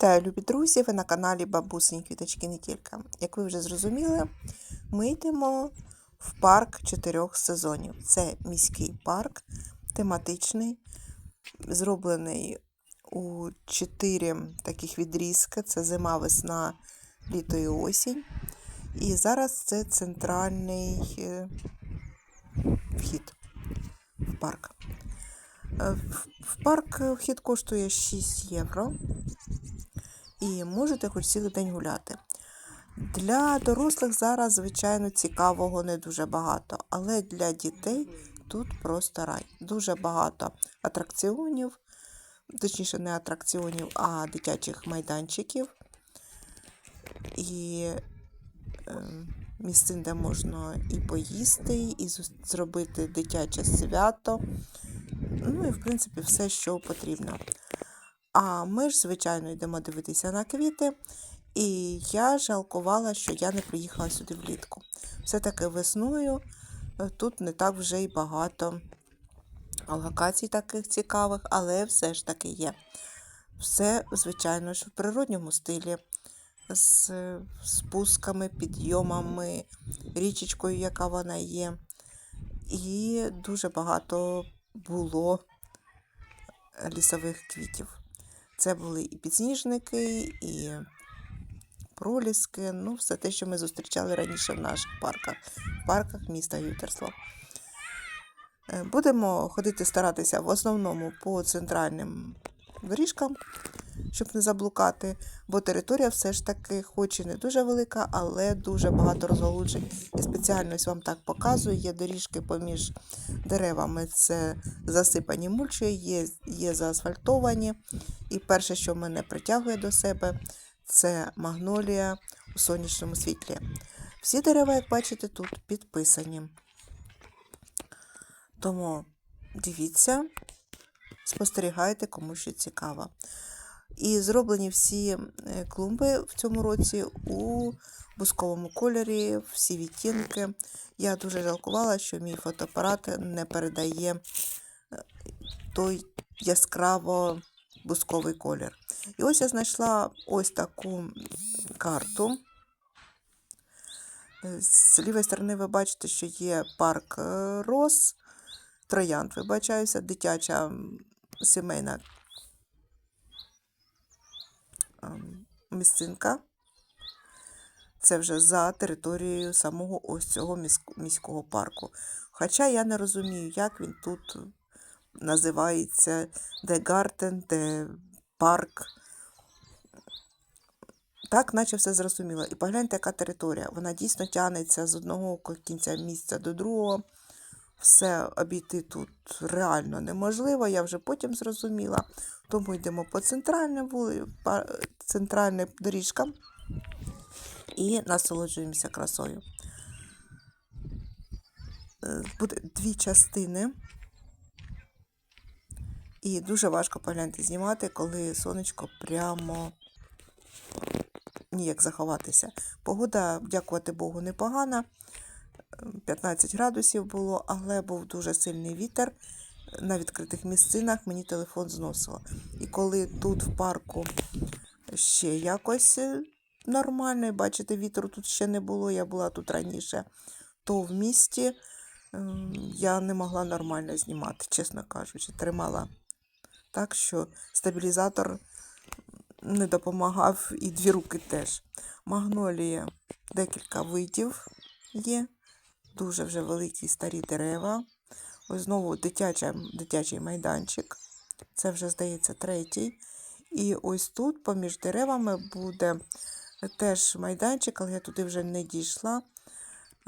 Вітаю, любі друзі! Ви на каналі Бабусині Квіточки не тільки. Як ви вже зрозуміли, ми йдемо в парк чотирьох сезонів. Це міський парк, тематичний, зроблений у чотири таких відрізки: це зима, весна, літо і осінь. І зараз це центральний е, вхід в парк. Е, В в парк е, вхід коштує 6 євро і можете хоч цілий день гуляти. Для дорослих зараз, звичайно, цікавого не дуже багато, але для дітей тут просто рай. Дуже багато атракціонів, точніше, не атракціонів, а дитячих майданчиків. І е, місцин, де можна і поїсти, і зробити дитяче свято. Ну і, в принципі, все, що потрібно. А ми ж, звичайно, йдемо дивитися на квіти. І я жалкувала, що я не приїхала сюди влітку. Все-таки весною е, тут не так вже й багато локацій таких цікавих, але все ж таки є. Все, звичайно ж, в природньому стилі, з спусками, підйомами, річечкою, яка вона є. І дуже багато було лісових квітів. Це були і підсніжники, і проліски, ну, все те, що ми зустрічали раніше в наших парках, в парках міста Ютерсло. Е, Будемо ходити старатися в основному по центральним доріжкам, щоб не заблукати, бо територія все ж таки, хоч і не дуже велика, але дуже багато розголуджень. І спеціально ось вам так показую, є доріжки поміж деревами, це засипані мульчою, є, є заасфальтовані. І перше, що мене притягує до себе, це магнолія у сонячному світлі. Всі дерева, як бачите, тут підписані. Тому дивіться, спостерігайте, кому що цікаво. І зроблені всі е, клумби в цьому році у бусковому кольорі, всі відтінки. Я дуже жалкувала, що мій фотоапарат не передає е, той яскраво бусковий колір. І ось я знайшла ось таку карту. Е, З лівої сторони ви бачите, що є парк роз, троянд, вибачаюся, дитяча сімейна ем, місцинка. Це вже за територією самого ось цього міського парку. Хоча я не розумію, як він тут називається, де гартен, де парк. Так, наче все зрозуміло. І погляньте, яка територія. Вона дійсно тягнеться з одного кінця місця до другого. Все обійти тут реально неможливо, я вже потім зрозуміла. Тому йдемо по центральним вули... центральним доріжкам і насолоджуємося красою. Е, Буде дві частини. І дуже важко погляньте знімати, коли сонечко прямо ніяк заховатися. Погода, дякувати Богу, непогана. Е, 15 градусів було, але був дуже сильний вітер. На відкритих місцинах мені телефон зносило. І коли тут в парку ще якось е, нормально, і бачите, вітру тут ще не було, я була тут раніше, то в місті ем, я не могла нормально знімати, чесно кажучи, тримала так, що стабілізатор не допомагав і дві руки теж. Магнолія декілька видів є, дуже вже великі старі дерева. Ось знову дитяча, дитячий майданчик. Це вже, здається, третій. І ось тут, поміж деревами, буде теж майданчик, але я туди вже не дійшла.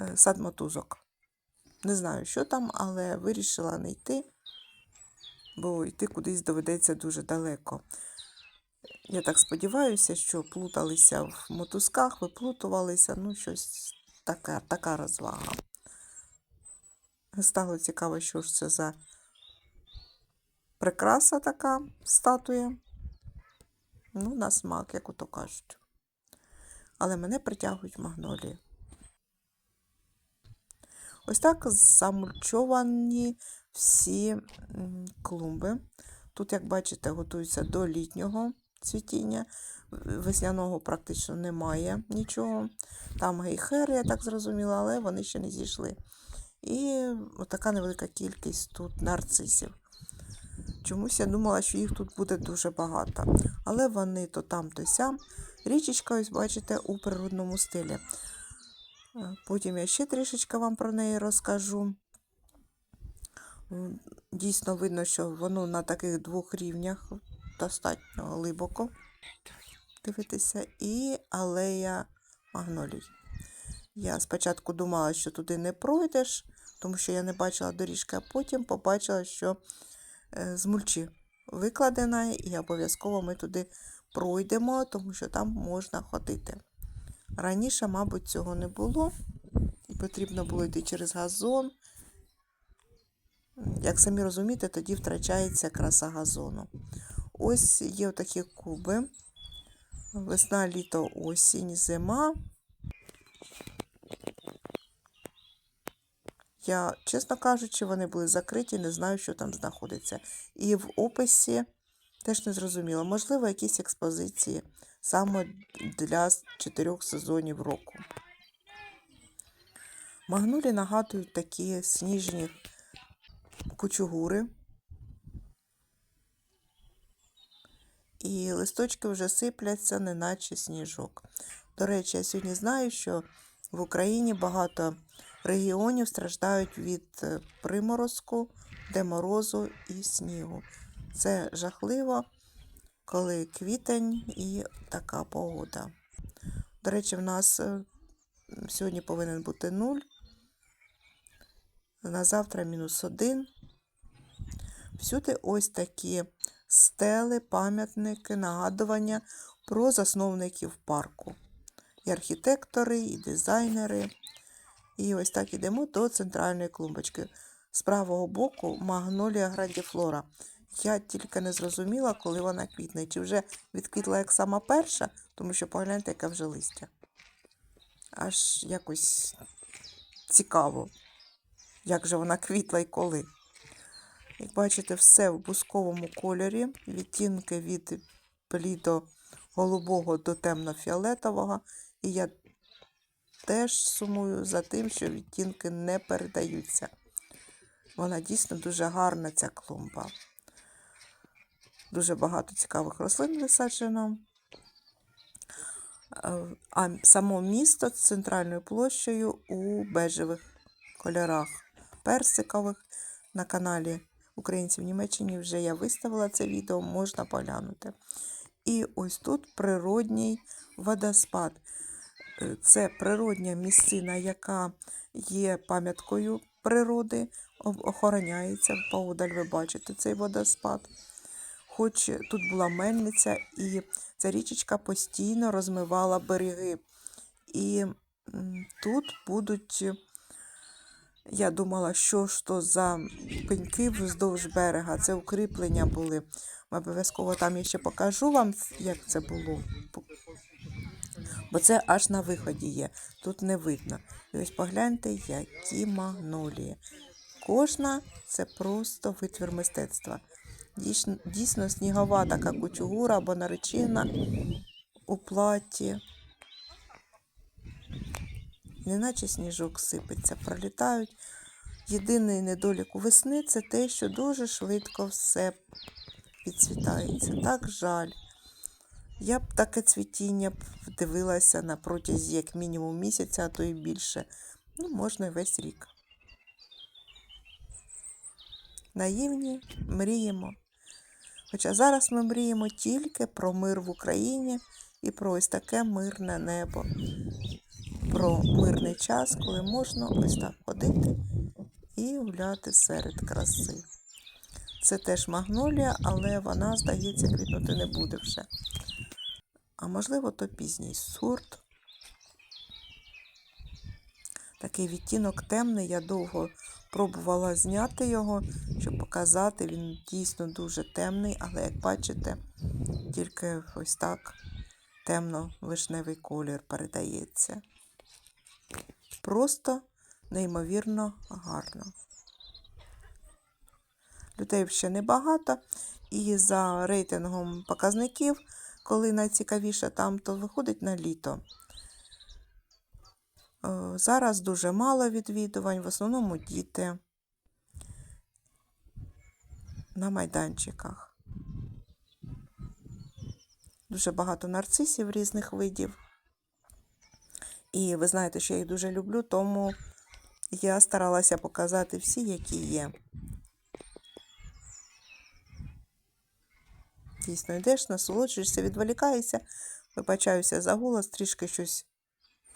е, Сад мотузок. Не знаю, що там, але вирішила не йти, бо йти кудись доведеться дуже далеко. Я так сподіваюся, що плуталися в мотузках, виплутувалися, ну, щось така, така розвага. Стало цікаво, що ж це за прикраса така статуя. Ну, на смак, як ото кажуть. Але мене притягують магнолії. Ось так замульчовані всі клумби. Тут, як бачите, готуються до літнього цвітіння. Весняного практично немає нічого. Там гейхери, я так зрозуміла, але вони ще не зійшли. І така невелика кількість тут нарцисів. Чомусь я думала, що їх тут буде дуже багато. Але вони то там, то сям. Річечка, ось бачите, у природному стилі. Е, Потім я ще трішечки вам про неї розкажу. Дійсно видно, що воно на таких двох рівнях достатньо глибоко дивитися. І алея магнолій. Я спочатку думала, що туди не пройдеш, тому що я не бачила доріжки, а потім побачила, що е, з мульчі викладена, і обов'язково ми туди пройдемо, тому що там можна ходити. Раніше, мабуть, цього не було, і потрібно було йти через газон. Як самі розумієте, тоді втрачається краса газону. Ось є такі куби. Весна, літо, осінь, зима. Я, чесно кажучи, вони були закриті, не знаю, що там знаходиться. І в описі теж не зрозуміло. Можливо, якісь експозиції саме для чотирьох сезонів року. Магнолі нагадують такі сніжні кучугури. І листочки вже сипляться, неначе сніжок. До речі, я сьогодні знаю, що в Україні багато регіонів страждають від е, приморозку, деморозу і снігу. Це жахливо, коли квітень і така погода. До речі, в нас е, сьогодні повинен бути нуль, на завтра мінус один. Всюди ось такі стели, пам'ятники, нагадування про засновників парку. І архітектори, і дизайнери. І ось так ідемо до центральної клумбочки. З правого боку магнолія грандіфлора. Я тільки не зрозуміла, коли вона квітне. Чи вже відквітла як сама перша, тому що погляньте, яке вже листя. Аж якось цікаво, як же вона квітла і коли. Як бачите, все в бусковому кольорі, відтінки від блідо голубого до темно-фіолетового. І я теж сумую за тим, що відтінки не передаються. Вона дійсно дуже гарна, ця клумба. Дуже багато цікавих рослин висаджено. Е, А само місто з центральною площею у бежевих кольорах персикових на каналі Українці в Німеччині вже я виставила це відео, можна поглянути. І ось тут природній водоспад. Це природня місцина, яка є пам'яткою природи, охороняється. Поодаль ви бачите цей водоспад. Хоч тут була мельниця, і ця річечка постійно розмивала береги. І тут будуть, я думала, що ж за пеньки вздовж берега, це укріплення були. Обов'язково там я ще покажу вам, як це було. Бо це аж на виході є. Тут не видно. І ось погляньте, які магнолії. Кожна це просто витвір мистецтва. Дійсно, снігова така кучугура або наречена у платі. Неначе сніжок сипеться, пролітають. Єдиний недолік у весни це те, що дуже швидко все підцвітається. Так жаль. Я б таке цвітіння дивилася на протязі як мінімум місяця, а то і більше. Ну, можна і весь рік. Наївні мріємо. Хоча зараз ми мріємо тільки про мир в Україні і про ось таке мирне небо, про мирний час, коли можна ось так ходити і гуляти серед краси. Це теж магнолія, але вона, здається, квітнути не буде вже. А можливо, то пізній сорт. Такий відтінок темний, я довго пробувала зняти його, щоб показати. Він дійсно дуже темний, але як бачите, тільки ось так темно-вишневий колір передається. Просто неймовірно гарно. Людей ще небагато, і за рейтингом показників коли найцікавіше там, то виходить на літо. Е, Зараз дуже мало відвідувань, в основному діти на майданчиках. Дуже багато нарцисів різних видів. І ви знаєте, що я їх дуже люблю, тому я старалася показати всі, які є. Дійсно, йдеш, насолоджуєшся, відволікаєшся, вибачаюся за голос, трішки щось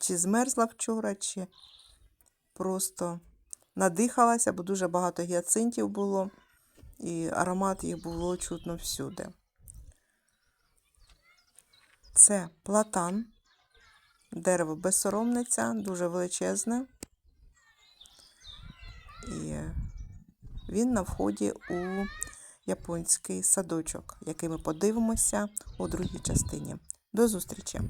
чи змерзла вчора, чи просто надихалася, бо дуже багато гіацинтів було, і аромат їх було чутно всюди. Це платан, дерево безсоромниця, дуже величезне. І він на вході у японський садочок, який ми подивимося у другій частині. До зустрічі!